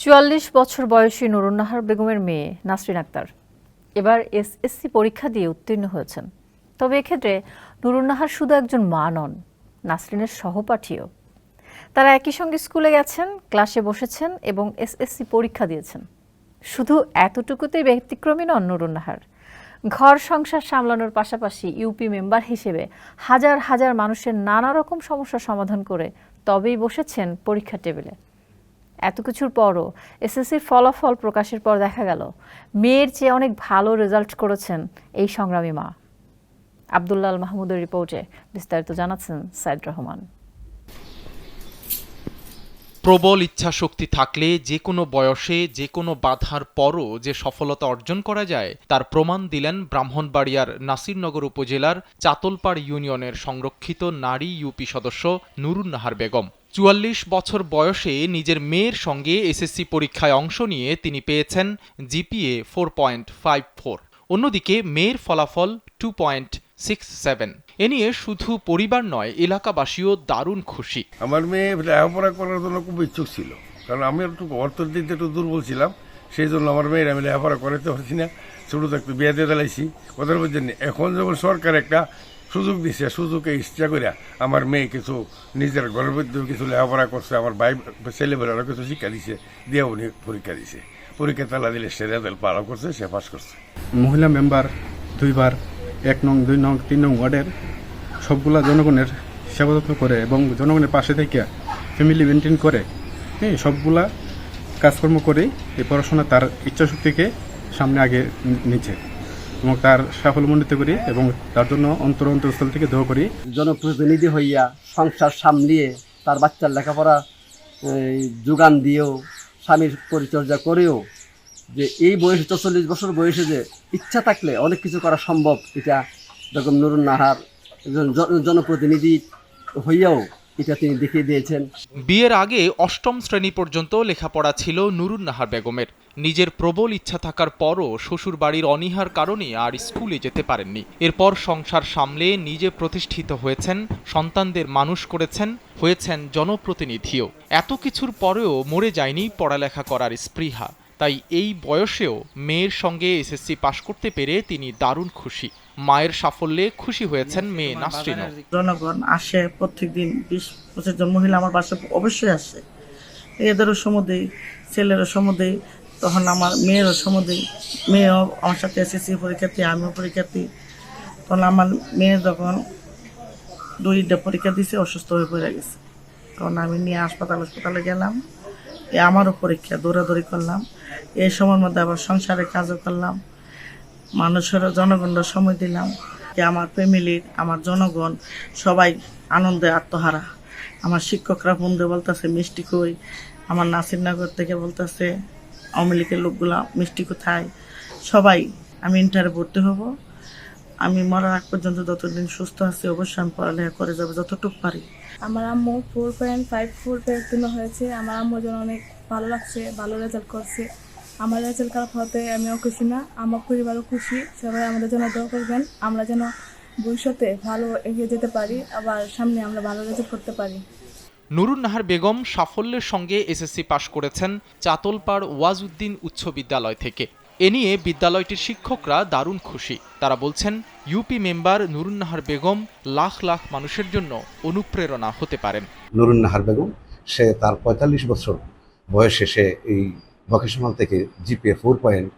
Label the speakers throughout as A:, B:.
A: চুয়াল্লিশ বছর বয়সী নুরুন্নাহার বেগমের মেয়ে নাসরিন আক্তার এবার এসএসসি পরীক্ষা দিয়ে উত্তীর্ণ হয়েছেন। তবে এক্ষেত্রে নুরুন্নাহার শুধু একজন মা নন, নাসরিনের সহপাঠীও। তারা একই সঙ্গে স্কুলে গেছেন, ক্লাসে বসেছেন এবং এসএসসি পরীক্ষা দিয়েছেন। শুধু এতটুকুতেই ব্যতিক্রমী নন নুরুন্নাহার। ঘর সংসার সামলানোর পাশাপাশি ইউপি মেম্বার হিসেবে হাজার হাজার মানুষের নানা রকম সমস্যার সমাধান করে তবেই বসেছেন পরীক্ষা টেবিলে। এত কিছুর পরও এসএসসির ফলাফল প্রকাশের পর দেখা গেল, মেয়ের চেয়ে অনেক ভালো রেজাল্ট করেছেন এই সংগ্রামী মা। আবদুল্লাল মাহমুদের রিপোর্টে বিস্তারিত জানাচ্ছেন সাইদ রহমান।
B: প্রবল ইচ্ছাশক্তি থাকলে যে কোনো বয়সে যে কোনো বাধার পরও যে সফলতা অর্জন করা যায়, তার প্রমাণ দিলেন ব্রাহ্মণবাড়িয়ার নাসিরনগর উপজেলার চাতলপাড় ইউনিয়নের সংরক্ষিত নারী ইউপি সদস্য নুরুন্নাহার বেগম। চুয়াল্লিশ বছর বয়সে নিজের মেয়ের সঙ্গে এসএসসি পরীক্ষায় অংশ নিয়ে তিনি পেয়েছেন GPA four point five four অন্যদিকে মেয়ের ফলাফল টু পয়েন্ট সিক্স সেভেন এ নিয়ে শুধু পরিবার নয়, এলাকাবাসীও দারুণ খুশি।
C: আমার মেয়ে লেখাপড়া করার জন্য খুব ইচ্ছুক ছিল। কারণ আমি একটু অর্থের দিক একটু দুর্বল ছিলাম, সেই জন্য আমার মেয়ের আমি লেখাপড়া করাতে পারছি না। ছোটো থাকতে বিয়ে দিয়ে দিলাইছি কথার বলছেন এখন যখন সরকার একটা সুযোগ দিছে, সুযোগে ইচ্ছা করিয়া আমার মেয়ে কিছু, নিজের মধ্যে কিছু লেখাপড়া করছে, আমার ভাই ছেলেবেলারও কিছু শিক্ষা দিছে, দিয়ে উনি পরীক্ষা দিছে। পরীক্ষা তালা দিলে সে রেজাল্ট ভালো করছে, সে পাস করছে।
D: মহিলা মেম্বার দুইবার, এক নং, দুই নং, তিন নং ওয়ার্ডের সবগুলা জনগণের সেবা যত্ন করে এবং জনগণের পাশে থেকে ফ্যামিলি মেনটেন করে হ্যাঁ সবগুলা কাজকর্ম করে এই পড়াশোনা তার ইচ্ছাশক্তিকে সামনে আগে নিচ্ছে। এবং তার সাফল্যমণ্ডিত করি এবং তার জন্য অন্তর অন্তরস্থল থেকে দোয়া করি।
E: জনপ্রতিনিধি হইয়া সংসার সামলিয়ে তার বাচ্চার লেখাপড়া যোগান দিয়েও, স্বামীর পরিচর্যা করেও যে এই বয়সে, চল্লিশ বছর বয়সে যে ইচ্ছা থাকলে অনেক কিছু করা সম্ভব, এটা বেগম নুরুন নাহার একজন জনপ্রতিনিধি হইয়াও এটা তিনি দেখিয়ে দিয়েছেন।
B: বিয়ের আগে অষ্টম শ্রেণি পর্যন্ত লেখাপড়া ছিল নুরুন নাহার বেগমের। নিজের প্রবল ইচ্ছা থাকার পরও শ্বশুর বাড়ির অনীহার কারণে আর স্কুলে যেতে পারেননি। এরপর সংসার সামলে নিজে প্রতিষ্ঠিত হয়েছেন, সন্তানদের মানুষ করেছেন, হয়েছেন জনপ্রতিনিধিও। এত কিছুর পরেও মরে যায়নি পড়ালেখা করার স্পৃহা। তাই এই বয়সেও মেয়ের সঙ্গে এসএসসি পাশ করতে পেরে তিনি দারুণ খুশি। মায়ের সাফল্যে খুশি হয়েছেন মেয়ে নাসরিনও।
F: জনগণ আসে প্রত্যেকদিন, বিশ পঁচিশ জন মহিলা আমার বাসায় অবশ্যই আসে। এদেরও সমুদ্রে ছেলেরও সমুদ্রে তখন আমার মেয়েরও সমুদ্রে মেয়েও আমার সাথে এসেছি পরীক্ষার্থী, আমিও পরীক্ষার্থী। তখন আমার মেয়ে যখন দুইটা পরীক্ষা দিছে, অসুস্থ হয়ে পড়ে গেছে। তখন আমি নিয়ে হাসপাতাল, হাসপাতালে গেলাম। এ আমারও পরীক্ষা দৌড়াদৌড়ি করলাম। এই সময়ের মধ্যে আবার সংসারে কাজও করলাম। মানুষেরও জনগণের সময় দিলাম যে আমার ফ্যামিলির আমার জনগণ সবাই আনন্দে আত্মহারা। আমার শিক্ষকরা দিয়ে বলতেছে, মিষ্টি কই? আমার নাসিরনগর থেকে বলতেছে, আওয়ামী লীগের লোকগুলা মিষ্টি কোথায়? সবাই, আমি ইন্টারে ভর্তি হব। আমি মরার আগ পর্যন্ত যতদিন সুস্থ আছি, অবশ্যই আমি পড়ালেখা করে যাব যতটুকু পারি।
G: আমার আম্মু ফোর পয়েন্ট ফাইভ ফোর উত্তীর্ণ হয়েছে। আমার আম্মুর জন্য অনেক ভালো লাগছে, ভালো রেজাল্ট করছে। আমার রেজাল্ট খারাপ হতে আমিও খুশি না আমার পরিবারও খুশি। সবাই আমাদের জন্য দোয়া করবেন আমরা যেন ভবিষ্যতে ভালো এগিয়ে যেতে পারি আবার সামনে আমরা ভালো রেজাল্ট করতে পারি।
B: নুরুন নাহার বেগম সাফল্যের সঙ্গে এসএসসি পাশ করেছেন চাতলপাড় ওয়াজউদ্দিন উচ্চ বিদ্যালয় থেকে। এ নিয়ে বিদ্যালয়টির শিক্ষকরা দারুণ খুশি। তারা বলছেন ইউপি মেম্বার নুরুন নাহার বেগম লাখ লাখ মানুষের জন্য অনুপ্রেরণা হতে পারেন।
H: নুরুন নাহার বেগম সে তার পঁয়তাল্লিশ বছর বয়সে সে এই ভোকেশনাল থেকে জিপিএ ফোর পয়েন্ট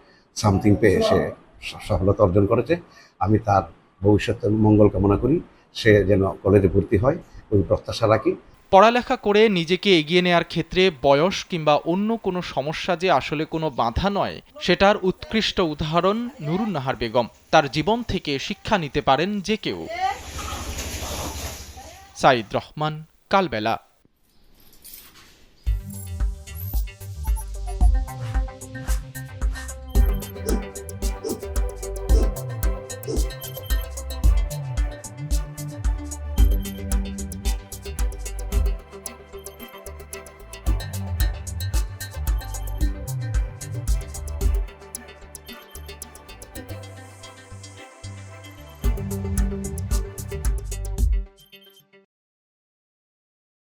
H: সামথিং পেয়ে সে সফলতা অর্জন করেছে। আমি তার ভবিষ্যতের মঙ্গল কামনা করি। সে যেন কলেজে ভর্তি হয় ওই প্রত্যাশা রাখি।
B: পড়ালেখা করে নিজেকে এগিয়ে নেয়ার ক্ষেত্রে বয়স কিংবা অন্য কোনো সমস্যা যে আসলে কোনো বাধা নয় সেটার উৎকৃষ্ট উদাহরণ নুরুন নাহার বেগম। তার জীবন থেকে শিক্ষা নিতে পারেন যে কেউ। সাইদ রহমান কালবেলা।